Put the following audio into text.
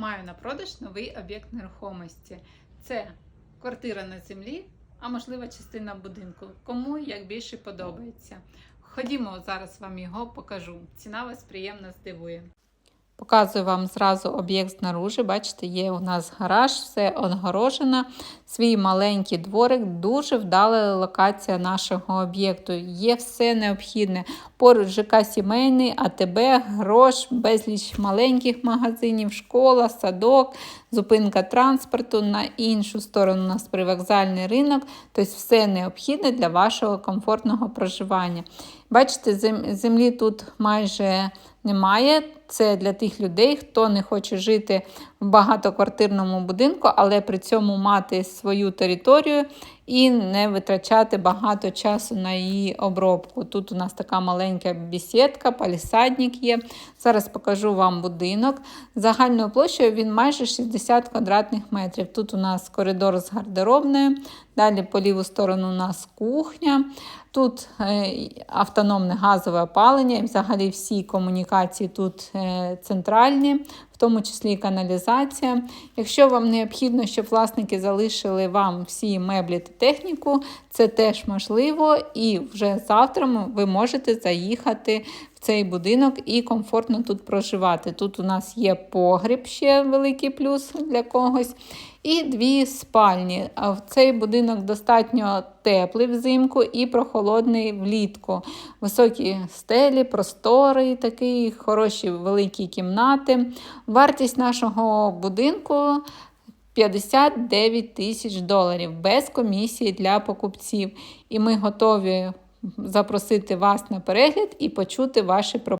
Маю на продаж новий об'єкт нерухомості. Це квартира на землі, а можливо частина будинку. Кому як більше подобається. Ходімо, зараз вам його покажу. Ціна вас приємно здивує. Показую вам зразу об'єкт знаружи. Бачите, є у нас гараж, все огорожено. Свій маленький дворик, дуже вдала локація нашого об'єкту. Є все необхідне. Поруч ЖК сімейний, АТБ, грош, безліч маленьких магазинів, школа, садок, зупинка транспорту. На іншу сторону у нас привокзальний ринок. Тобто все необхідне для вашого комфортного проживання. Бачите, землі тут майже немає. Це для тих людей, хто не хоче жити в багатоквартирному будинку, але при цьому мати свою територію і не витрачати багато часу на її обробку. Тут у нас така маленька бесідка, палісадник є. Зараз покажу вам будинок. Загальною площею він майже 60 квадратних метрів. Тут у нас коридор з гардеробною, далі по ліву сторону у нас кухня. Тут е, автономне газове опалення, і взагалі всі комунікації тут е, центральні, тому числі і каналізація. Якщо вам необхідно, щоб власники залишили вам всі меблі та техніку, це теж можливо, і вже завтра ви можете заїхати в цей будинок і комфортно тут проживати. Тут у нас є погріб, ще великий плюс для когось. І дві спальні. В цей будинок достатньо теплий взимку і прохолодний влітку. Високі стелі, простори, такі хороші великі кімнати. Вартість нашого будинку 59 тисяч доларів без комісії для покупців. І ми готові запросити вас на перегляд і почути ваші пропозиції.